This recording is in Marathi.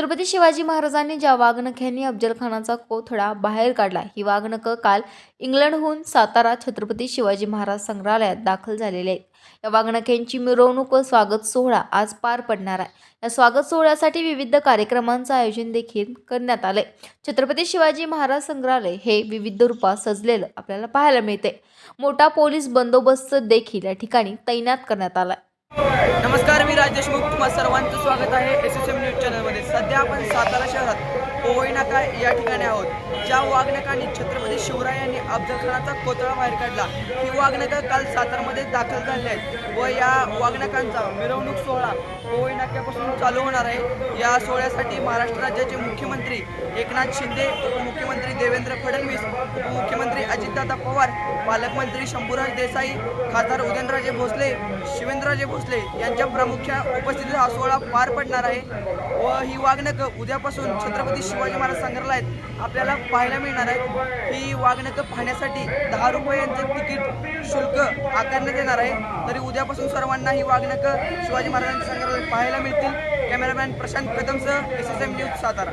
छत्रपती शिवाजी महाराजांनी ज्या वाघनख्यांनी अफजलखानाचा कोथडा कोथळा बाहेर काढला ही वाघनखं काल इंग्लंडहून सातारा छत्रपती शिवाजी महाराज संग्रहालयात दाखल झालेले आहेत या वाघनख्यांची मिरवणूक व स्वागत सोहळा आज पार पडणार आहे. या स्वागत सोहळ्यासाठी विविध कार्यक्रमांचं आयोजन देखील करण्यात आलंय. छत्रपती शिवाजी महाराज संग्रहालय हे विविध रूपात सजलेलं आपल्याला पाहायला मिळते मोठा पोलीस बंदोबस्त देखील या ठिकाणी तैनात करण्यात आलाय. नमस्कार मी राजेश मुख सर्वांचं स्वागत आहे एस एस एम न्यूज चॅनलमध्ये. सध्या आपण सातारा शहरात पोवई नाका या ठिकाणी आहोत. ज्या वाघनकांनी छत्रपती शिवरायांनी अफजलखानाचा कोतळा बाहेर काढला ही वाघनकं काल सातारमध्ये दाखल झाली आहेत व या वाघनकांचा मिरवणूक सोहळा पोवई नाक्यापासून चालू होणार आहे. या सोहळ्यासाठी महाराष्ट्र राज्याचे मुख्यमंत्री एकनाथ शिंदे उपमुख्यमंत्री देवेंद्र फडणवीस उपमुख्यमंत्री अजितदादा पवार पालकमंत्री शंभूराज देसाई खासदार उदयनराजे भोसले शिवेंद्रराजे भोसले यांच्या प्रामुख्या उपस्थितीत हा सोहळा पार पडणार आहे व ही वाघनकं उद्यापासून छत्रपती शिवाजी महाराज संग्रहालयात आपल्याला पाहायला मिळणार आहे. ही वाघनकं पाहण्यासाठी दहा रुपयांचं तिकीट शुल्क आकारण्यात येणार आहे. तरी उद्यापासून सर्वांना ही वाघनकं शिवाजी महाराजांच्या संग्रहालयात पाहायला मिळतील. Cameraman Prashant कदमसह S S M news Satara.